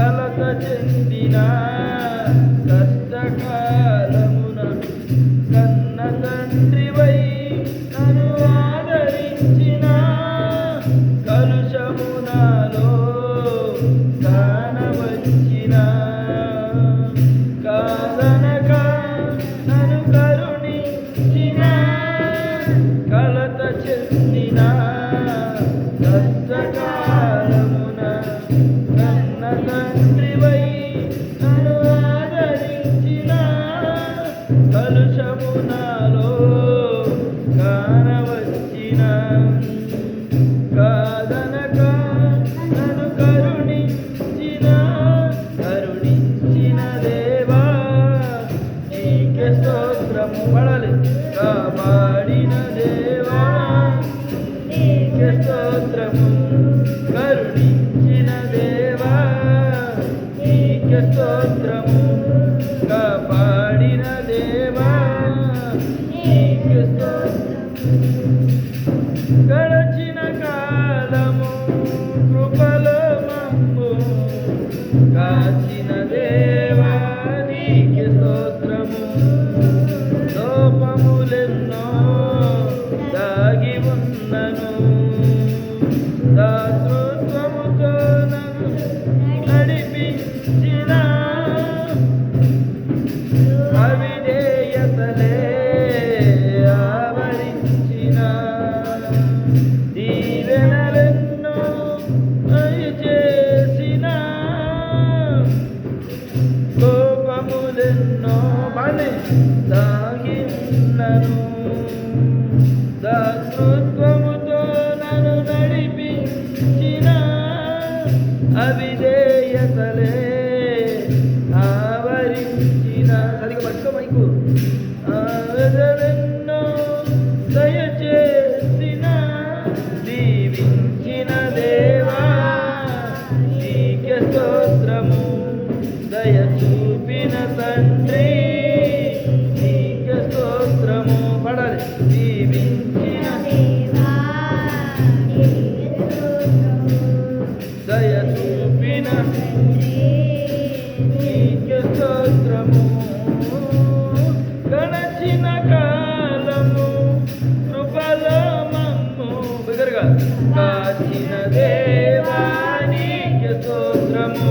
విఫలత చెందిన కష్టకాలమున కన్న తండ్రివై నను ఆదరించిన కలుషమునలో కానవచ్చు వచ్చిన కాదనక నన్ను కరుణించిన కరుణించిన దేవా నీకే స్తోత్రం పడలి కాపాడిన దేవా. నీకే స్తోత్రము కరుణించిన దేవా నీకే స్తోత్రము గడచిన కాలము కృపలో మమ్ము కాచిన That's good. చూపిన తండ్రి నీకు స్తోత్రము. పడాలి. దీవించిన దయ చూపిన నీకు స్తోత్రము. కాలము కృపలో మమ్ము. బిగరగా కాచిన దేవానికి స్తోత్రము.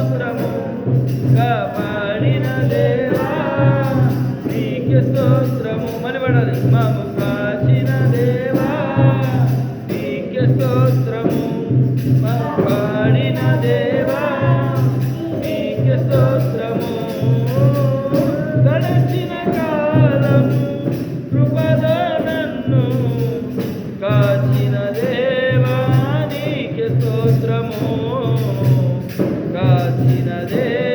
స్తోత్రము కాపాడిన దేవా నీకే స్తోత్రము. మలిబడాలి మాము Radhe